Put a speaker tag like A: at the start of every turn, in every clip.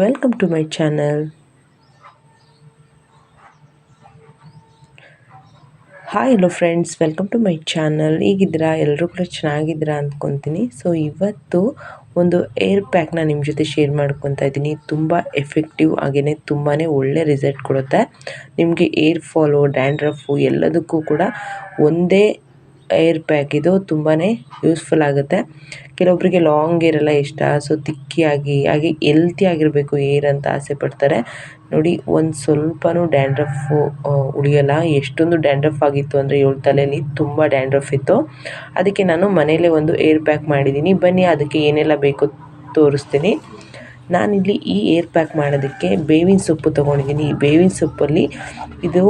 A: Welcome to my channel. Hi hello friends welcome to my channel ಈಗಿದ್ದೀರಾ? ಎಲ್ಲರೂ ಕೂಡ ಚೆನ್ನಾಗಿದ್ದೀರಾ ಅಂದ್ಕೊತೀನಿ. So ಇವತ್ತು ಒಂದು ಏರ್ ಪ್ಯಾಕ್ನ ನಿಮ್ಮ ಜೊತೆ ಶೇರ್ ಮಾಡ್ಕೊತಾ ಇದ್ದೀನಿ. ತುಂಬ ಎಫೆಕ್ಟಿವ್ ಹಾಗೆಯೇ ತುಂಬಾ ಒಳ್ಳೆ ರಿಸಲ್ಟ್ ಕೊಡುತ್ತೆ. ನಿಮಗೆ ಏರ್ ಫಾಲು ಡ್ಯಾಂಡ್ರಫು ಎಲ್ಲದಕ್ಕೂ ಕೂಡ ಒಂದೇ ಏರ್ ಪ್ಯಾಕ್ ಇದು ತುಂಬಾ ಯೂಸ್ಫುಲ್ ಆಗುತ್ತೆ. ಕೆಲವೊಬ್ಬರಿಗೆ ಲಾಂಗ್ ಏರ್ ಎಲ್ಲ ಇಷ್ಟ, ಸೊ ತಿಕ್ಕಿಯಾಗಿ, ಹಾಗೆ ಎಲ್ತಿ ಆಗಿರಬೇಕು ಏರ್ ಅಂತ ಆಸೆ ಪಡ್ತಾರೆ. ನೋಡಿ, ಒಂದು ಸ್ವಲ್ಪನೂ ಡ್ಯಾಂಡ್ರಫು ಉಳಿಯಲ್ಲ. ಎಷ್ಟೊಂದು ಡ್ಯಾಂಡ್ರಫ್ ಆಗಿತ್ತು ಅಂದರೆ ಏಳು ತಲೆಯಲ್ಲಿ ತುಂಬ ಡ್ಯಾಂಡ್ರಫ್ ಇತ್ತು. ಅದಕ್ಕೆ ನಾನು ಮನೆಯಲ್ಲೇ ಒಂದು ಏರ್ ಪ್ಯಾಕ್ ಮಾಡಿದ್ದೀನಿ. ಬನ್ನಿ, ಅದಕ್ಕೆ ಏನೆಲ್ಲ ಬೇಕು ತೋರಿಸ್ತೀನಿ. ನಾನಿಲ್ಲಿ ಈ ಏರ್ ಪ್ಯಾಕ್ ಮಾಡೋದಕ್ಕೆ ಬೇವಿನ ಸೊಪ್ಪು ತೊಗೊಂಡಿದ್ದೀನಿ. ಈ ಬೇವಿನ ಸೊಪ್ಪಲ್ಲಿ ಇದು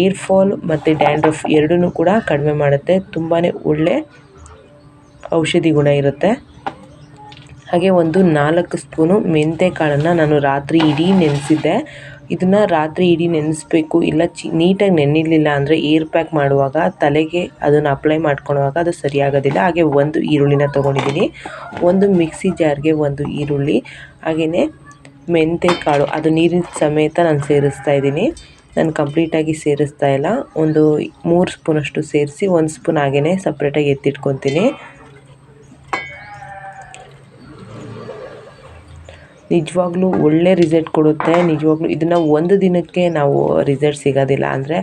A: ಏರ್ ಫಾಲ್ ಮತ್ತು ಡ್ಯಾಂಡ್ರಫ್ ಎರಡೂ ಕೂಡ ಕಡಿಮೆ ಮಾಡುತ್ತೆ. ತುಂಬಾ ಒಳ್ಳೆ ಔಷಧಿ ಗುಣ ಇರುತ್ತೆ. ಹಾಗೆ ಒಂದು ನಾಲ್ಕು ಸ್ಪೂನು ಮೆಂತೆ ಕಾಳನ್ನು ನಾನು ರಾತ್ರಿ ಇಡೀ ನೆನೆಸಿದ್ದೆ. ಇದನ್ನು ರಾತ್ರಿ ಇಡೀ ನೆನೆಸ್ಬೇಕು. ಇಲ್ಲ, ಚಿ, ನೀಟಾಗಿ ನೆನಿಲಿಲ್ಲ ಅಂದರೆ ಏರ್ ಪ್ಯಾಕ್ ಮಾಡುವಾಗ ತಲೆಗೆ ಅದನ್ನು ಅಪ್ಲೈ ಮಾಡ್ಕೊಳ್ಳುವಾಗ ಅದು ಸರಿಯಾಗೋದಿಲ್ಲ. ಹಾಗೆ ಒಂದು ಈರುಳ್ಳಿನ ತೊಗೊಂಡಿದ್ದೀನಿ. ಒಂದು ಮಿಕ್ಸಿ ಜಾರ್ಗೆ ಒಂದು ಈರುಳ್ಳಿ ಹಾಗೆಯೇ ಮೆಂತ್ಯ ಕಾಳು, ಅದು ನೀರಿನ ಸಮೇತ ನಾನು ಸೇರಿಸ್ತಾ ಇದ್ದೀನಿ. ನಾನು ಕಂಪ್ಲೀಟಾಗಿ ಸೇರಿಸ್ತಾ ಇಲ್ಲ. ಒಂದು ಮೂರು ಸ್ಪೂನಷ್ಟು ಸೇರಿಸಿ, ಒಂದು ಸ್ಪೂನ್ ಹಾಗೆಯೇ ಸಪ್ರೇಟಾಗಿ ಎತ್ತಿಟ್ಕೊತೀನಿ. ನಿಜವಾಗ್ಲೂ ಒಳ್ಳೆ ರಿಸಲ್ಟ್ ಕೊಡುತ್ತೆ. ನಿಜವಾಗ್ಲೂ ಇದನ್ನು ಒಂದು ದಿನಕ್ಕೆ ನಾವು ರಿಸಲ್ಟ್ ಸಿಗೋದಿಲ್ಲ ಅಂದರೆ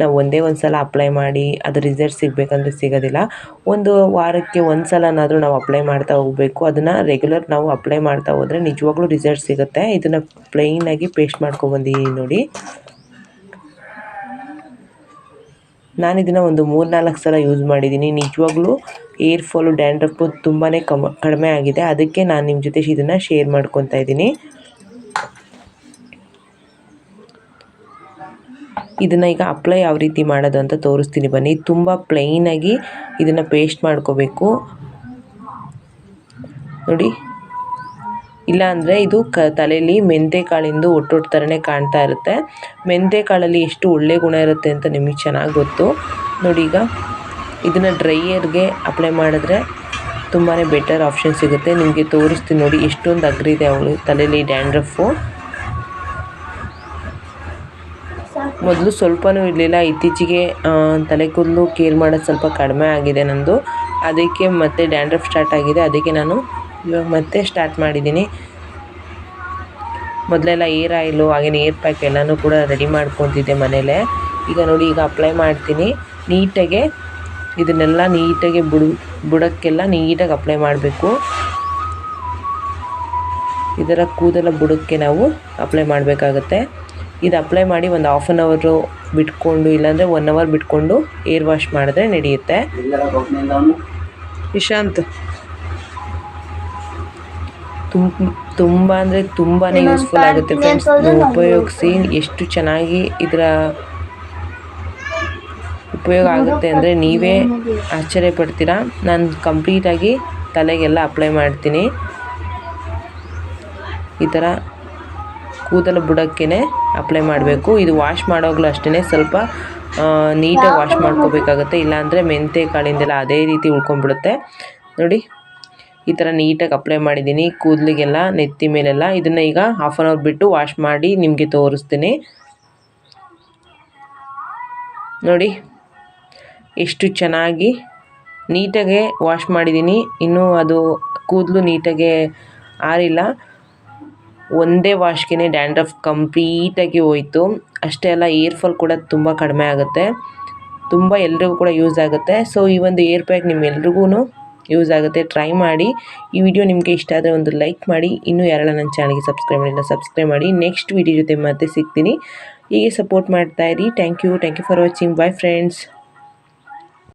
A: ನಾವು ಒಂದೇ ಒಂದು ಸಲ ಅಪ್ಲೈ ಮಾಡಿ ಅದು ರಿಸಲ್ಟ್ ಸಿಗಬೇಕಂದ್ರೆ ಸಿಗೋದಿಲ್ಲ. ಒಂದು ವಾರಕ್ಕೆ ಒಂದು ಸಲನಾದರೂ ನಾವು ಅಪ್ಲೈ ಮಾಡ್ತಾ ಹೋಗಬೇಕು. ಅದನ್ನು ರೆಗ್ಯುಲರ್ ನಾವು ಅಪ್ಲೈ ಮಾಡ್ತಾ ಹೋದರೆ ನಿಜವಾಗ್ಲೂ ರಿಸಲ್ಟ್ ಸಿಗುತ್ತೆ. ಇದನ್ನು ಪ್ಲೈನಾಗಿ ಪೇಸ್ಟ್ ಮಾಡ್ಕೊಬಂದಿದ್ದೀನಿ ನೋಡಿ. ನಾನು ಇದನ್ನು ಒಂದು ಮೂರು ನಾಲ್ಕು ಸಲ ಯೂಸ್ ಮಾಡಿದ್ದೀನಿ ನಿಜವಾಗ್ಲೂ ಏರ್ ಫಾಲು ಡ್ಯಾಂಡ್ರಫು ತುಂಬಾ ಕಮ, ಕಡಿಮೆ ಆಗಿದೆ. ಅದಕ್ಕೆ ನಾನು ನಿಮ್ಮ ಜೊತೆ ಇದನ್ನು ಶೇರ್ ಮಾಡ್ಕೊತಾ ಇದ್ದೀನಿ. ಇದನ್ನು ಈಗ ಅಪ್ಲೈ ಯಾವ ರೀತಿ ಮಾಡೋದು ಅಂತ ತೋರಿಸ್ತೀನಿ ಬನ್ನಿ. ತುಂಬ ಪ್ಲೈನಾಗಿ ಇದನ್ನು ಪೇಸ್ಟ್ ಮಾಡ್ಕೋಬೇಕು. ನೋಡಿ. ಇಲ್ಲ ಅಂದರೆ ಇದು ಕ ತಲೆಯಲ್ಲಿ ಮೆಂತೆ ಕಾಳಿಂದು ಒಟ್ಟೊಟ್ಟು ಥರನೇ ಕಾಣ್ತಾ ಇರುತ್ತೆ. ಮೆಂತೆ ಕಾಳಲ್ಲಿ ಎಷ್ಟು ಒಳ್ಳೆ ಗುಣ ಇರುತ್ತೆ ಅಂತ ನಿಮಗೆ ಚೆನ್ನಾಗಿ ಗೊತ್ತು. ನೋಡಿ ಈಗ. ಇದನ್ನು ಡ್ರೈಯರ್ಗೆ ಅಪ್ಲೈ ಮಾಡಿದ್ರೆ ತುಂಬಾ ಬೆಟರ್ ಆಪ್ಷನ್ ಸಿಗುತ್ತೆ. ನಿಮಗೆ ತೋರಿಸ್ತೀನಿ ನೋಡಿ, ಎಷ್ಟೊಂದು ಅಗ್ರಿದೆ ಅವಳು ತಲೆಯಲ್ಲಿ ಡ್ಯಾಂಡ್ರಫು ಮೊದಲು ಸ್ವಲ್ಪನೂ ಇರಲಿಲ್ಲ, ಇತ್ತೀಚೆಗೆ ತಲೆ ಕೂದಲು ಕೇರ್ ಮಾಡೋದು ಸ್ವಲ್ಪ ಕಡಿಮೆ ಆಗಿದೆ ನಂದು. ಅದಕ್ಕೆ ಮತ್ತೆ ಡ್ಯಾಂಡ್ರಫ್ ಸ್ಟಾರ್ಟ್ ಆಗಿದೆ. ಅದಕ್ಕೆ ನಾನು ಇವಾಗ ಮತ್ತೆ ಸ್ಟಾರ್ಟ್ ಮಾಡಿದ್ದೀನಿ. ಮೊದಲೆಲ್ಲ ಏರ್ ಆಯಿಲು ಹಾಗೆ ಏರ್ ಪ್ಯಾಕ್ ಎಲ್ಲನೂ ಕೂಡ ರೆಡಿ ಮಾಡ್ಕೊತಿದ್ದೆ ಮನೇಲೇ. ಈಗ ನೋಡಿ, ಈಗ ಅಪ್ಲೈ ಮಾಡ್ತೀನಿ. ನೀಟಾಗೆ ಇದನ್ನೆಲ್ಲ ನೀಟಾಗಿ ಬುಡ ಬುಡಕ್ಕೆಲ್ಲ ನೀಟಾಗಿ ಅಪ್ಲೈ ಮಾಡಬೇಕು. ಇದರ ಕೂದಲ ಬುಡಕ್ಕೆ ನಾವು ಅಪ್ಲೈ ಮಾಡಬೇಕಾಗತ್ತೆ. ಇದು ಅಪ್ಲೈ ಮಾಡಿ ಒಂದು ಹಾಫ್ ಆನ್ ಅವರು ಬಿಟ್ಕೊಂಡು ಇಲ್ಲಾಂದರೆ ಒನ್ ಅವರ್ ಬಿಟ್ಕೊಂಡು ಏರ್ ವಾಶ್ ಮಾಡಿದ್ರೆ ನಡೆಯುತ್ತೆ. ವಿಶಾಂತ್ ತುಂಬ ತುಂಬ ಅಂದರೆ ತುಂಬಾ ಯೂಸ್ಫುಲ್ ಆಗುತ್ತೆ ಫ್ರೆಂಡ್ಸ್ ಉಪಯೋಗಿಸಿ ಎಷ್ಟು ಚೆನ್ನಾಗಿ ಇದರ ಉಪಯೋಗ ಆಗುತ್ತೆ ಅಂದರೆ ನೀವೇ ಆಶ್ಚರ್ಯ ಪಡ್ತೀರಾ? ನಾನು ಕಂಪ್ಲೀಟಾಗಿ ತಲೆಗೆಲ್ಲ ಅಪ್ಲೈ ಮಾಡ್ತೀನಿ. ಈ ಥರ ಕೂದಲ ಬುಡಕ್ಕೇ ಅಪ್ಲೈ ಮಾಡಬೇಕು. ಇದು ವಾಶ್ ಮಾಡೋಗ್ಲೂ ಅಷ್ಟೇ ಸ್ವಲ್ಪ ನೀಟಾಗಿ ವಾಶ್ ಮಾಡ್ಕೋಬೇಕಾಗುತ್ತೆ. ಇಲ್ಲಾಂದರೆ ಮೆಂತೆ ಕಾಳಿಂದೆಲ್ಲ ಅದೇ ರೀತಿ ಉಳ್ಕೊಂಡ್ಬಿಡುತ್ತೆ. ನೋಡಿ ಈ ಥರ ನೀಟಾಗಿ ಅಪ್ಲೈ ಮಾಡಿದ್ದೀನಿ. ಕೂದಲಿಗೆಲ್ಲ ನೆತ್ತಿ ಮೇಲೆಲ್ಲ. ಇದನ್ನು ಈಗ ಹಾಫ್ ಆನ್ ಅವರ್ ಬಿಟ್ಟು ವಾಶ್ ಮಾಡಿ ನಿಮಗೆ ತೋರಿಸ್ತೀನಿ. ನೋಡಿ ಎಷ್ಟು ಚೆನ್ನಾಗಿ ನೀಟಾಗೆ ವಾಶ್ ಮಾಡಿದ್ದೀನಿ. ಇನ್ನೂ ಅದು ಕೂದಲು ನೀಟಾಗೆ ಆರಿಲ್ಲ. ಒಂದೇ ವಾಶ್ಗೆ ಡ್ಯಾಂಡ್ರಫ್ ಕಂಪ್ಲೀಟಾಗಿ ಹೋಯಿತು. ಅಷ್ಟೇ ಅಲ್ಲ, ಏರ್ ಫಾಲ್ ಕೂಡ ತುಂಬ ಕಡಿಮೆ ಆಗುತ್ತೆ. ತುಂಬ ಎಲ್ರಿಗೂ ಕೂಡ ಯೂಸ್ ಆಗುತ್ತೆ. ಸೊ, ಈ ಒಂದು ಏರ್ ಪ್ಯಾಕ್ ನಿಮ್ಮೆಲ್ರಿಗೂ ಯೂಸ್ ಆಗುತ್ತೆ. ಟ್ರೈ ಮಾಡಿ. ಈ ವಿಡಿಯೋ ನಿಮಗೆ ಇಷ್ಟ ಆದರೆ ಒಂದು ಲೈಕ್ ಮಾಡಿ. ಇನ್ನೂ ಯಾರೆಲ್ಲ ನನ್ನ ಚಾನಲ್ಗೆ ಸಬ್ಸ್ಕ್ರೈಬ್ ಮಾಡಿಲ್ಲ, ಸಬ್ಸ್ಕ್ರೈಬ್ ಮಾಡಿ. ನೆಕ್ಸ್ಟ್ ವಿಡಿಯೋ ಜೊತೆ ಮತ್ತೆ ಸಿಗ್ತೀನಿ. ಹೀಗೆ support ಮಾಡ್ತಾಯಿರಿ thank you. Thank you for watching. Bye friends.